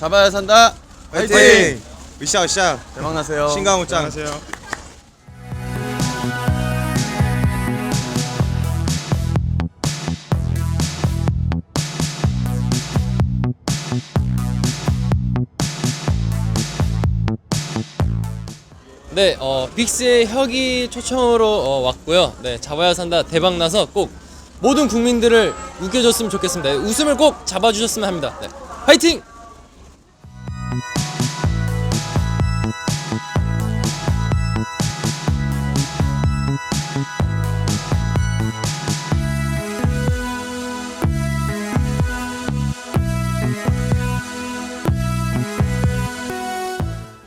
잡아야 산다. 화이팅! 으쌰 으쌰 대박 나세요. 신강우짱 안녕하세요. 네, 어, 빅스의 혁이 초청으로 어, 왔고요. 네, 잡아야 산다 대박 나서 꼭 모든 국민들을 웃겨줬으면 좋겠습니다. 웃음을 꼭 잡아주셨으면 합니다. 네, 화이팅!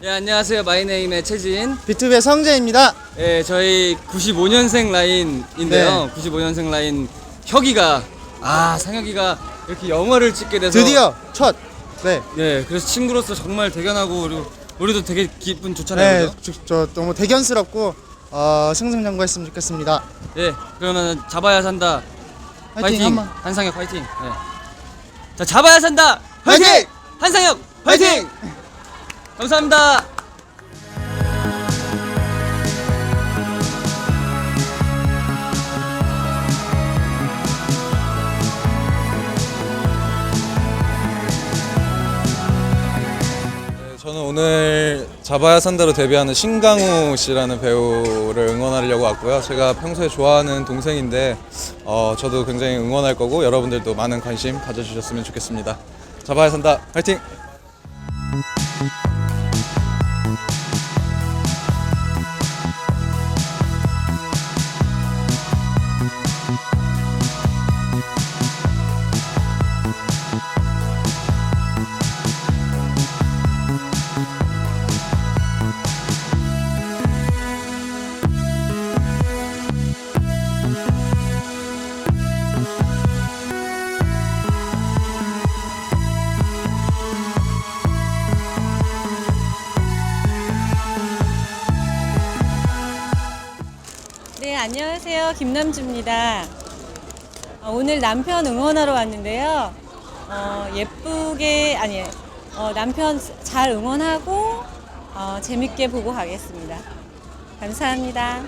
네, 안녕하세요. 마이네임의 최진. 비투비의 성재입니다. 예, 저희 95년생 라인인데요. 95년생 라인 혁이가 아, 상혁이가 이렇게 영화를 찍게 돼서 드디어 첫. 네. 네, 그래서 친구로서 정말 대견하고 그리고 우리도 되게 기분 좋잖아요. 네, 그죠? 저, 저 너무 대견스럽고 어, 승승장구했으면 좋겠습니다. 예, 그러면 잡아야 산다. 화이팅, 화이팅. 한번. 한상혁 화이팅. 네. 자, 잡아야 산다. 화이팅! 화이팅! 한상혁 화이팅! 감사합니다. 네, 저는 오늘 잡아야 산다로 데뷔하는 신강우 씨라는 배우를 응원하려고 왔고요. 제가 평소에 좋아하는 동생인데 어, 저도 굉장히 응원할 거고 여러분들도 많은 관심 가져주셨으면 좋겠습니다. 잡아야 산다. 화이팅! 안녕하세요. 김남주입니다. 어, 오늘 남편 응원하러 왔는데요. 어, 예쁘게, 아니, 어, 남편 잘 응원하고, 어, 재밌게 보고 가겠습니다. 감사합니다.